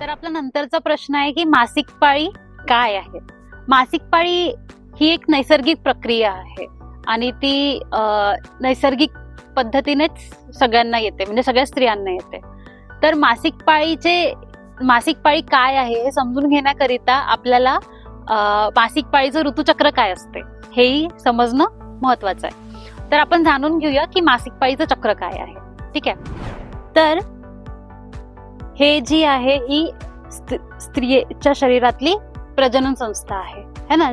तर आपला नंतरचा प्रश्न आहे की मासिक पाळी काय आहे? मासिक पाळी ही एक नैसर्गिक प्रक्रिया आहे आणि ती नैसर्गिक पद्धतीनेच सगळ्यांना येते म्हणजे सगळ्या स्त्रियांना येते. तर मासिक पाळीचे मासिक पाळी काय आहे हे समजून घेण्याकरिता आपल्याला मासिक पाळीचं ऋतुचक्र काय असते हेही समजणं महत्वाचं आहे. तर आपण जाणून घेऊया की मासिक पाळीचं चक्र काय आहे. ठीक आहे? तर हे जी आहे ही स्त्रियेच्या शरीरातली प्रजनन संस्था आहे है ना?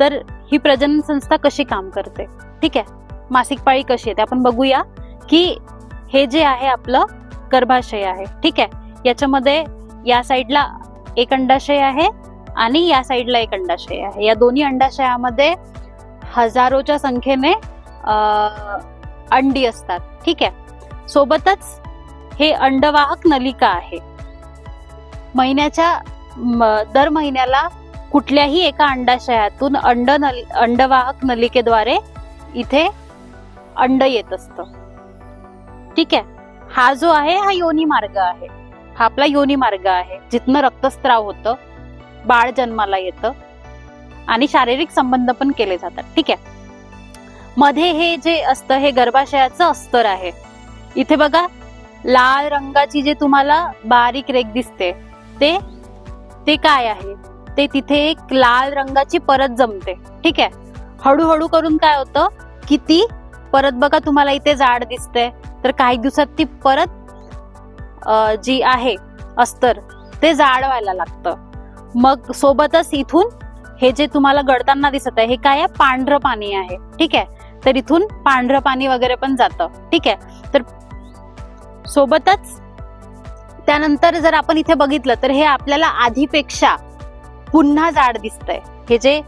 तर ही प्रजनन संस्था कशी काम करते? ठीक आहे. मासिक पाळी कशी येते? आपण बघूया की हे जे आहे आपलं गर्भाशय आहे ठीक आहे. याच्यामध्ये या साईडला एक अंडाशय आहे आणि या साईडला एक अंडाशय आहे. या दोन्ही अंडाशयामध्ये हजारोच्या संख्येने अंडी असतात ठीक आहे. सोबतच हे अंडवाहक नलिका आहे. महिन्याच्या दर महिन्याला कुठल्याही एका अंडाशयातून अंड नल अंडवाहक नलिकेद्वारे इथे अंड येत असत. ठीक आहे? हा जो आहे हा योनी मार्ग आहे. हा आपला योनी मार्ग आहे. जिथनं रक्तस्त्राव होतं बाळ जन्माला येतं आणि शारीरिक संबंध पण केले जातात. ठीक आहे? मध्ये हे जे असतं हे गर्भाशयाचं अस्तर आहे. इथे बघा लाल रंगाची जे तुम्हाला बारीक रेख दिसते ते ते काय आहे? ते तिथे एक लाल रंगाची परत जमते. ठीक आहे? हळूहळू करून काय होतं की ती परत बघा तुम्हाला इथे जाड दिसते. तर काही दिवसात ती परत जी आहे अस्तर ते जाड व्हायला लागतं. मग सोबतच इथून हे जे तुम्हाला गळताना दिसत आहे हे काय आहे? पांढरं पाणी आहे. ठीक आहे? तर इथून पांढरं पाणी वगैरे पण जातं. ठीक आहे? सोबतच. त्यानंतर जर आपण इथे बघितलं तर हे आपल्याला आधीपेक्षा पुन्हा जाड दिसतंय. हे जे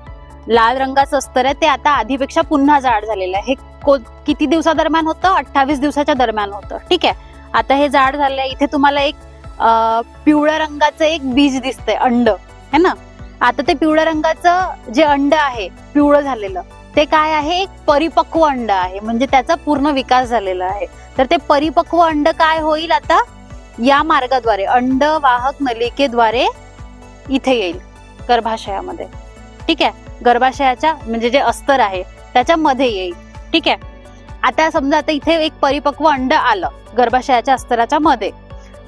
लाल रंगाचं अस्तर आहे ते आता आधीपेक्षा पुन्हा जाड झालेलं आहे. हे को- किती दिवसादरम्यान होतं? अठ्ठावीस दिवसाच्या दरम्यान होतं. ठीक आहे. आता हे जाड झालंय. इथे तुम्हाला एक पिवळ्या रंगाचं एक बीज दिसतंय अंड. है ना? आता ते पिवळ्या रंगाचं जे अंड आहे पिवळं झालेलं ते काय आहे? एक परिपक्व अंड आहे. म्हणजे त्याचा पूर्ण विकास झालेला आहे. तर ते परिपक्व अंड काय होईल आता? या मार्गाद्वारे अंड वाहक नलिकेद्वारे इथे येईल गर्भाशयामध्ये. ठीक आहे? गर्भाशयाच्या म्हणजे जे अस्तर आहे त्याच्यामध्ये येईल. ठीक आहे? आता समजा आता इथे एक परिपक्व अंड आलं गर्भाशयाच्या अस्तराच्या मध्ये.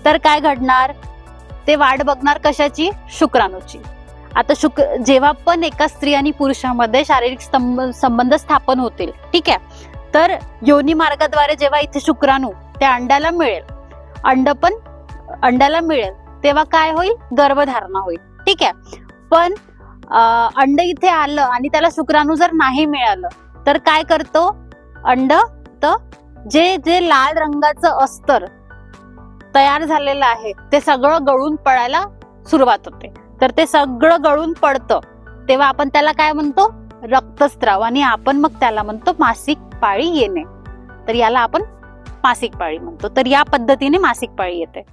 तर काय घडणार? ते वाढ बघणार कशाची? शुक्राणूची. आता शुक जेव्हा पण एका स्त्री आणि पुरुषामध्ये शारीरिक स्तंभ- संबंध स्थापन होतील ठीक आहे? तर योनी मार्गाद्वारे जेव्हा इथे शुक्राणू त्या अंड्याला मिळेल अंड पण अंड्याला मिळेल तेव्हा काय होईल? गर्भधारणा होईल. ठीक आहे? पण अंड इथे आलं आणि त्याला शुक्राणू जर नाही मिळालं तर काय करतो? अंड तर जे जे लाल रंगाचं अस्तर तयार झालेलं आहे ते सगळं गळून पडायला सुरुवात होते. तर ते सगळं गळून पडतं. तेव्हा आपण त्याला काय म्हणतो? रक्तस्त्राव आणि आपण मग त्याला म्हणतो मासिक पाळी येणे. तर याला आपण मासिक पाळी म्हणतो. तर या पद्धतीने मासिक पाळी येते.